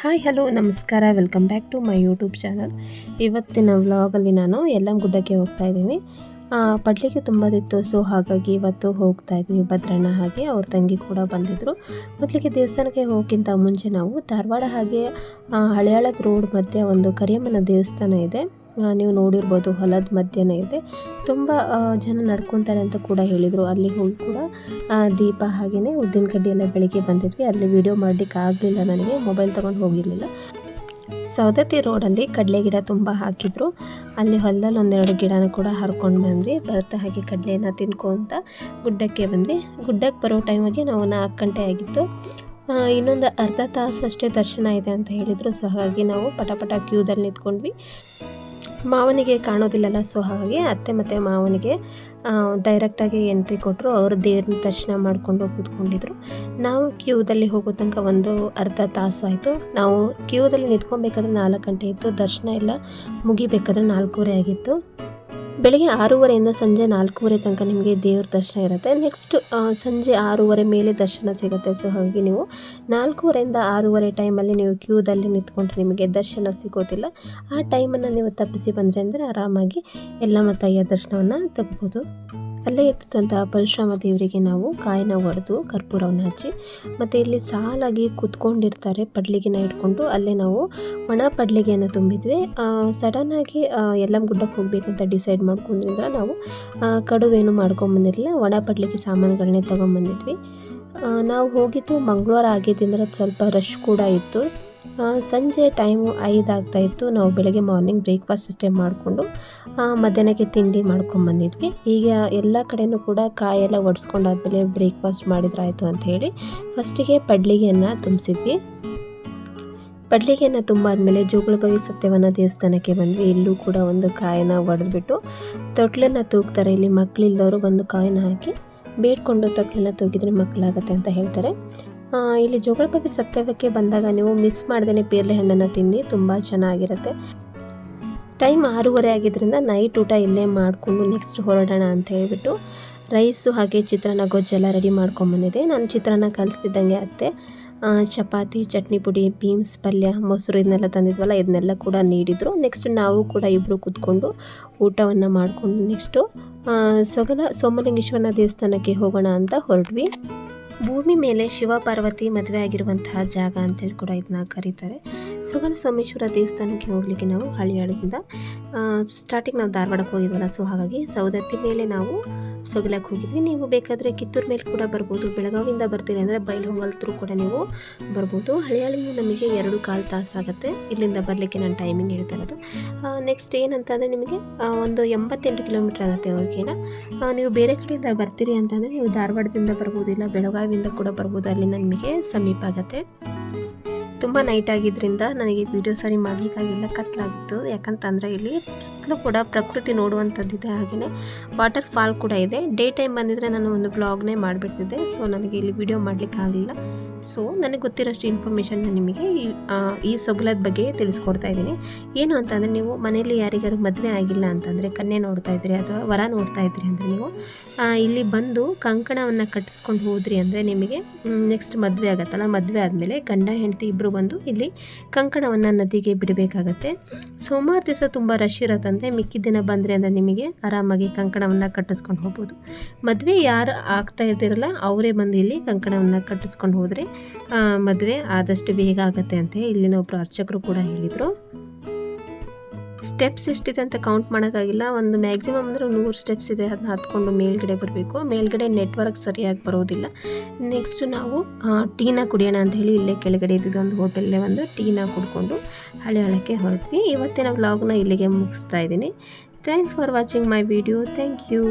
Hi hello ನಮಸ್ಕಾರ. Welcome back to my YouTube channel ಇವತ್ತಿನ ವ್ಲಾಗಲ್ಲಿ ನಾನು ಎಲ್ಲ ಗುಡ್ಡಕ್ಕೆ ಹೋಗ್ತಾ ಇದ್ದೀನಿ. ತುಂಬ ತುಂಬದಿತ್ತು ಸೊ ಹಾಗಾಗಿ ಇವತ್ತು ಹೋಗ್ತಾ ಇದ್ವಿ. ಭದ್ರಣ್ಣ ಹಾಗೆ, ಅವ್ರ ತಂಗಿ ಕೂಡ ಬಂದಿದ್ದರು ಮೊದಲಿಗೆ ದೇವಸ್ಥಾನಕ್ಕೆ ಹೋಗೋಕ್ಕಿಂತ ಮುಂಚೆ ನಾವು ಧಾರವಾಡ ಹಾಗೆ ಹಳೆಯಾಳದ ರೋಡ್ ಮಧ್ಯೆ ಒಂದು ಕರಿಯಮ್ಮನ ದೇವಸ್ಥಾನ ಇದೆ. ನೀವು ನೋಡಿರ್ಬೋದು ಹೊಲದ ಮಧ್ಯನೇ ಇದೆ. ತುಂಬ ಜನ ನಡ್ಕೊತಾರೆ ಅಂತ ಕೂಡ ಹೇಳಿದರು. ಅಲ್ಲಿ ಹೋಗಿ ಕೂಡ ದೀಪ ಹಾಗೆಯೇ ಉದ್ದಿನ ಕಡ್ಡಿ ಎಲ್ಲ ಬೆಳಿಗ್ಗೆ ಬಂದಿದ್ವಿ. ಅಲ್ಲಿ ವಿಡಿಯೋ ಮಾಡಲಿಕ್ಕೆ ಆಗಲಿಲ್ಲ ನನಗೆ. ಮೊಬೈಲ್ ತೊಗೊಂಡು ಹೋಗಿರಲಿಲ್ಲ. ಸೌದತ್ತಿ ರೋಡಲ್ಲಿ ಕಡಲೆ ಗಿಡ ತುಂಬ ಹಾಕಿದ್ರು. ಅಲ್ಲಿ ಹೊಲದಲ್ಲಿ ಒಂದೆರಡು ಗಿಡನ ಕೂಡ ಹರ್ಕೊಂಡು ಬಂದ್ವಿ. ಬರ್ತಾ ಹಾಗೆ ಕಡಲೆನ ತಿನ್ಕೊಂತ ಗುಡ್ಡಕ್ಕೆ ಬಂದ್ವಿ. ಗುಡ್ಡಕ್ಕೆ ಬರೋ ಟೈಮಿಗೆ ನಾವು ನಾಲ್ಕು ಗಂಟೆ ಆಗಿತ್ತು. ಇನ್ನೊಂದು ಅರ್ಧ ತಾಸು ಅಷ್ಟೇ ದರ್ಶನ ಇದೆ ಅಂತ ಹೇಳಿದರು. ಸೊ ಹಾಗಾಗಿ ನಾವು ಪಟ ಪಟ ಕ್ಯೂದಲ್ಲಿ ನಿಂತ್ಕೊಂಡ್ವಿ. ಮಾವನಿಗೆ ಕಾಣೋದಿಲ್ಲಲ್ಲ ಸೊ ಹಾಗಾಗಿ ಅತ್ತೆ ಮತ್ತು ಮಾವನಿಗೆ ಡೈರೆಕ್ಟಾಗಿ ಎಂಟ್ರಿ ಕೊಟ್ಟರು ಅವರು ದೇವ್ರನ್ನ ದರ್ಶನ ಮಾಡಿಕೊಂಡು ಕೂತ್ಕೊಂಡಿದ್ರು. ನಾವು ಕ್ಯೂದಲ್ಲಿ ಹೋಗೋ ತನಕ ಒಂದು ಅರ್ಧ ತಾಸಾಯಿತು ನಾವು ಕ್ಯೂದಲ್ಲಿ ನಿಂತ್ಕೊಬೇಕಾದ್ರೆ ನಾಲ್ಕು ಗಂಟೆ ಇತ್ತು. ದರ್ಶನ ಎಲ್ಲ ಮುಗಿಬೇಕಾದ್ರೆ ನಾಲ್ಕೂವರೆ ಆಗಿತ್ತು. ಬೆಳಿಗ್ಗೆ ಆರೂವರೆಯಿಂದ ಸಂಜೆ ನಾಲ್ಕೂವರೆ ತನಕ ನಿಮಗೆ ದೇವ್ರ ದರ್ಶನ ಇರುತ್ತೆ. ನೆಕ್ಸ್ಟ್ ಸಂಜೆ ಆರೂವರೆ ಮೇಲೆ ದರ್ಶನ ಸಿಗುತ್ತೆ. ಸೊ ಹಾಗೆ ನೀವು ನಾಲ್ಕೂವರೆಯಿಂದ ಆರೂವರೆ ಟೈಮಲ್ಲಿ ನೀವು ಕ್ಯೂದಲ್ಲಿ ನಿಂತ್ಕೊಂಡ್ರೆ ನಿಮಗೆ ದರ್ಶನ ಸಿಗೋದಿಲ್ಲ. ಆ ಟೈಮನ್ನು ನೀವು ತಪ್ಪಿಸಿ ಬಂದರೆ ಅಂದರೆ ಆರಾಮಾಗಿ ಎಲ್ಲಮ್ಮ ತಾಯಿಯ ದರ್ಶನವನ್ನು ತಗೋಬೋದು ಅಲ್ಲೇ ಇರ್ತಕ್ಕಂಥ ಪರಶುರಾಮ ದೇವರಿಗೆ ನಾವು ಕಾಯಿನ ಹೊಡೆದು ಕರ್ಪೂರವನ್ನು ಹಚ್ಚಿ ಮತ್ತು ಇಲ್ಲಿ ಸಾಲಾಗಿ ಕುತ್ಕೊಂಡಿರ್ತಾರೆ ಪಡ್ಲಿಗೆನ ಇಟ್ಕೊಂಡು ಅಲ್ಲೇ ನಾವು ಒಣ ಪಡ್ಲಿಗೆಯನ್ನು ತುಂಬಿದ್ವಿ. ಸಡನ್ನಾಗಿ ಎಲ್ಲಮ್ಮ ಗುಡ್ಡಕ್ಕೆ ಹೋಗ್ಬೇಕಂತ ಅಂತ ಡಿಸೈಡ್ ಮಾಡ್ಕೊಂಡ್ರಿಂದ ನಾವು ಕಡುವೇನು ಮಾಡ್ಕೊಂಬಂದಿರಲಿಲ್ಲ ಒಣ ಪಡ್ಲಿಕ್ಕೆ ಸಾಮಾನುಗಳನ್ನೇ ತೊಗೊಂಬಂದಿದ್ವಿ ನಾವು ಹೋಗಿದ್ದು ಮಂಗಳವಾರ ಆಗಿದ್ದರಿಂದ ಸ್ವಲ್ಪ ರಶ್ ಕೂಡ ಇತ್ತು. ಸಂಜೆ ಟೈಮು ಐದು ಆಗ್ತಾ ಇತ್ತು. ನಾವು ಬೆಳಗ್ಗೆ ಮಾರ್ನಿಂಗ್ ಬ್ರೇಕ್ಫಾಸ್ಟ್ ಅಷ್ಟೇ ಮಾಡಿಕೊಂಡು ಮಧ್ಯಾಹ್ನಕ್ಕೆ ತಿಂಡಿ ಮಾಡ್ಕೊಂಬಂದಿದ್ವಿ ಈಗ ಎಲ್ಲ ಕಡೆಯೂ ಕೂಡ ಕಾಯೆಲ್ಲ ಒಡಿಸ್ಕೊಂಡಾದ್ಮೇಲೆ ಬ್ರೇಕ್ಫಾಸ್ಟ್ ಮಾಡಿದ್ರಾಯಿತು ಅಂತ ಹೇಳಿ ಫಸ್ಟಿಗೆ ಪಡ್ಲಿಗೆಯನ್ನು ತುಂಬಿಸಿದ್ವಿ. ಪಡ್ಲಿಗೆಯನ್ನು ತುಂಬಾದ್ಮೇಲೆ ಜೋಗುಳಬಾವಿ ಸತ್ಯವನ್ನ ದೇವಸ್ಥಾನಕ್ಕೆ ಬಂದ್ವಿ. ಇಲ್ಲೂ ಕೂಡ ಒಂದು ಕಾಯನ್ನ ಒಡೆದ್ಬಿಟ್ಟು ತೊಟ್ಲನ್ನು ತೂಗ್ತಾರೆ. ಇಲ್ಲಿ ಮಕ್ಕಳಿಲ್ದವರು ಒಂದು ಕಾಯಿನ ಹಾಕಿ ಬೇಡ್ಕೊಂಡು ತೊಟ್ಲನ್ನು ತೂಗಿದ್ರೆ ಮಕ್ಕಳಾಗತ್ತೆ ಅಂತ ಹೇಳ್ತಾರೆ. ಇಲ್ಲಿ ಜೋಗುಳಬಾವಿ ಸತ್ಯವಕ್ಕೆ ಬಂದಾಗ ನೀವು ಮಿಸ್ ಮಾಡ್ದೇ ಪೇರ್ಲೆ ಹಣ್ಣನ್ನು ತಿಂದು ತುಂಬ ಚೆನ್ನಾಗಿರುತ್ತೆ. ಟೈಮ್ ಆರೂವರೆ ಆಗಿದ್ದರಿಂದ ನೈಟ್ ಊಟ ಇಲ್ಲೇ ಮಾಡಿಕೊಂಡು ನೆಕ್ಸ್ಟ್ ಹೊರಡೋಣ ಅಂತ ಹೇಳ್ಬಿಟ್ಟು, ರೈಸು ಹಾಗೆ ಚಿತ್ರಾನ್ನ ಗೊಜ್ಜೆಲ್ಲ ರೆಡಿ ಮಾಡ್ಕೊಂಬಂದಿದೆ ನಾನು ಚಿತ್ರಾನ್ನ ಕಲಿಸ್ತಿದ್ದಂಗೆ ಅತ್ತೆ. ಚಪಾತಿ, ಚಟ್ನಿ ಪುಡಿ ಬೀನ್ಸ್ ಪಲ್ಯ, ಮೊಸರು ಇದನ್ನೆಲ್ಲ ತಂದಿದ್ವಲ್ಲ, ಇದನ್ನೆಲ್ಲ ಕೂಡ ನೀಡಿದರು. ನೆಕ್ಸ್ಟ್ ನಾವು ಕೂಡ ಇಬ್ಬರು ಕೂತ್ಕೊಂಡು ಊಟವನ್ನು ಮಾಡಿಕೊಂಡು ನೆಕ್ಸ್ಟು ಸೊಗಲ, ಸೋಮಲಿಂಗೇಶ್ವರನ ದೇವಸ್ಥಾನಕ್ಕೆ ಹೋಗೋಣ ಅಂತ ಹೊರಟ್ವಿ. ಭೂಮಿ ಮೇಲೆ ಶಿವ ಪಾರ್ವತಿ ಮದುವೆ ಆಗಿರುವಂತಹ ಜಾಗ ಅಂತೇಳಿ ಕೂಡ ಇದನ್ನ ಕರೀತಾರೆ. ಸೊಗಲ ಸೋಮೇಶ್ವರ ದೇವಸ್ಥಾನಕ್ಕೆ ಹೋಗಲಿಕ್ಕೆ ನಾವು ಹಳ್ಳಿಯಾಳದಿಂದ ಸ್ಟಾರ್ಟಿಂಗ್ ನಾವು ಧಾರವಾಡಕ್ಕೆ ಹೋಗಿದ್ವಲ್ಲ ಸೊ ಹಾಗಾಗಿ ಸೌದತ್ತಿ ಮೇಲೆ ನಾವು ಸೊಗಲಕ್ಕೆ ಹೋಗಿದ್ವಿ. ನೀವು ಬೇಕಾದರೆ ಕಿತ್ತೂರು ಮೇಲೆ ಕೂಡ ಬರ್ಬೋದು. ಬೆಳಗಾವಿಯಿಂದ ಬರ್ತೀರಿ ಅಂದರೆ ಬೈಲಹೊಂಗಲ್ ಥ್ರೂ ಕೂಡ ನೀವು ಬರ್ಬೋದು. ಹಳೆಯಾಳಿಂದ ನಮಗೆ ಎರಡು ಕಾಲು ತಾಸು ಆಗುತ್ತೆ. ಇಲ್ಲಿಂದ ಬರಲಿಕ್ಕೆ ನಾನು ಟೈಮಿಂಗ್ ಹೇಳ್ತಾ ಇರೋದು. ನೆಕ್ಸ್ಟ್ ಏನಂತಂದರೆ ನಿಮಗೆ ಒಂದು ಎಂಬತ್ತೆಂಟು ಕಿಲೋಮೀಟ್ರ್ ಆಗುತ್ತೆ ಓಕೆನಾ? ನೀವು ಬೇರೆ ಕಡೆಯಿಂದ ಬರ್ತೀರಿ ಅಂತಂದರೆ ನೀವು ಧಾರವಾಡದಿಂದ ಬರ್ಬೋದು, ಇಲ್ಲ ಬೆಳಗಾವಿಯಿಂದ ಕೂಡ ಬರ್ಬೋದು. ಅಲ್ಲಿಂದ ನಿಮಗೆ ಸಮೀಪ ಆಗುತ್ತೆ. ತುಂಬ ನೈಟ್ ಆಗಿದ್ದರಿಂದ ನನಗೆ ವಿಡಿಯೋ ಸರಿ ಮಾಡಲಿಕ್ಕಾಗಿಲ್ಲ ಕತ್ಲಾಗಿತ್ತು. ಯಾಕಂತಂದರೆ ಇಲ್ಲಿ ಸುತ್ತಲೂ ಕೂಡ ಪ್ರಕೃತಿ ನೋಡುವಂಥದ್ದಿದೆ ಹಾಗೆಯೇ ವಾಟರ್ ಫಾಲ್ ಕೂಡ ಇದೆ. ಡೇ ಟೈಮ್ ಬಂದಿದ್ದರೆ ನಾನು ಒಂದು ಬ್ಲಾಗ್ನೇ ಮಾಡಿಬಿಡ್ತಿದ್ದೆ. ಸೊ ನನಗೆ ಇಲ್ಲಿ ವಿಡಿಯೋ ಮಾಡಲಿಕ್ಕಾಗಲಿಲ್ಲ ಸೊ ನನಗೆ ಗೊತ್ತಿರೋಷ್ಟು ಇನ್ಫಾರ್ಮೇಷನ್ ನಿಮಗೆ ಈ ಸೊಗಲದ ಬಗ್ಗೆ ತಿಳಿಸ್ಕೊಡ್ತಾ ಇದ್ದೀನಿ. ಏನು ಅಂತಂದರೆ ನೀವು ಮನೆಯಲ್ಲಿ ಯಾರಿಗಾರು ಮದುವೆ ಆಗಿಲ್ಲ ಅಂತಂದರೆ, ಕನ್ಯೆ ನೋಡ್ತಾ ಇದ್ರಿ ಅಥವಾ ವರ ನೋಡ್ತಾ ಇದ್ರಿ ಅಂದರೆ ನೀವು ಇಲ್ಲಿ ಬಂದು ಕಂಕಣವನ್ನು ಕಟ್ಟಿಸ್ಕೊಂಡು ಹೋದ್ರಿ ಅಂದರೆ ನಿಮಗೆ ನೆಕ್ಸ್ಟ್ ಮದುವೆ ಆಗತ್ತಲ್ಲ? ಮದುವೆ ಆದಮೇಲೆ ಗಂಡ, ಹೆಂಡತಿ ಇಬ್ಬರು ಬಂದು ಇಲ್ಲಿ ಕಂಕಣವನ್ನು ನದಿಗೆ ಬಿಡಬೇಕಾಗತ್ತೆ. ಸೋಮವಾರ ದಿವಸ ತುಂಬ ರಶ್ ಇರತ್ತಂತೆ. ಮಿಕ್ಕಿದ ದಿನ ಬಂದರೆ ಅಂದರೆ ನಿಮಗೆ ಆರಾಮಾಗಿ ಕಂಕಣವನ್ನು ಕಟ್ಟಿಸ್ಕೊಂಡು ಹೋಗ್ಬೋದು. ಮದುವೆ ಯಾರು ಆಗ್ತಾ ಇರ್ತಿರಲ್ಲ, ಅವರೇ ಬಂದು ಇಲ್ಲಿ ಕಂಕಣವನ್ನು ಕಟ್ಟಿಸ್ಕೊಂಡು ಹೋದರೆ ಮದುವೆ ಆದಷ್ಟು ಬೇಗ ಆಗುತ್ತೆ ಅಂತ ಇಲ್ಲಿನ ಒಬ್ಬರು ಅರ್ಚಕರು ಕೂಡ ಹೇಳಿದರು. ಸ್ಟೆಪ್ಸ್ ಎಷ್ಟಿದೆ ಅಂತ ಕೌಂಟ್ ಮಾಡೋಕ್ಕಾಗಿಲ್ಲ. ಒಂದು ಮ್ಯಾಕ್ಸಿಮಮ್ ಅಂದರೆ ನೂರು ಸ್ಟೆಪ್ಸ್ ಇದೆ. ಅದನ್ನ ಹತ್ಕೊಂಡು ಮೇಲ್ಗಡೆ ಬರಬೇಕು. ಮೇಲ್ಗಡೆ ನೆಟ್ವರ್ಕ್ ಸರಿಯಾಗಿ ಬರೋದಿಲ್ಲ. ನೆಕ್ಸ್ಟ್ ನಾವು ಟೀನ ಕುಡಿಯೋಣ ಅಂತ ಹೇಳಿ ಇಲ್ಲೇ ಕೆಳಗಡೆ ಇದ್ದಿದ್ದು ಒಂದು ಹೋಟೆಲ್ಲೇ ಒಂದು ಟೀನ ಕುಡ್ಕೊಂಡು ಹಳೆ ಹಳಕ್ಕೆ ಹೊರಟ್ವಿ. ಇವತ್ತಿನ ವ್ಲಾಗ್ನ ಇಲ್ಲಿಗೆ ಮುಗಿಸ್ತಾ ಇದ್ದೀನಿ. Thanks for watching my video thank you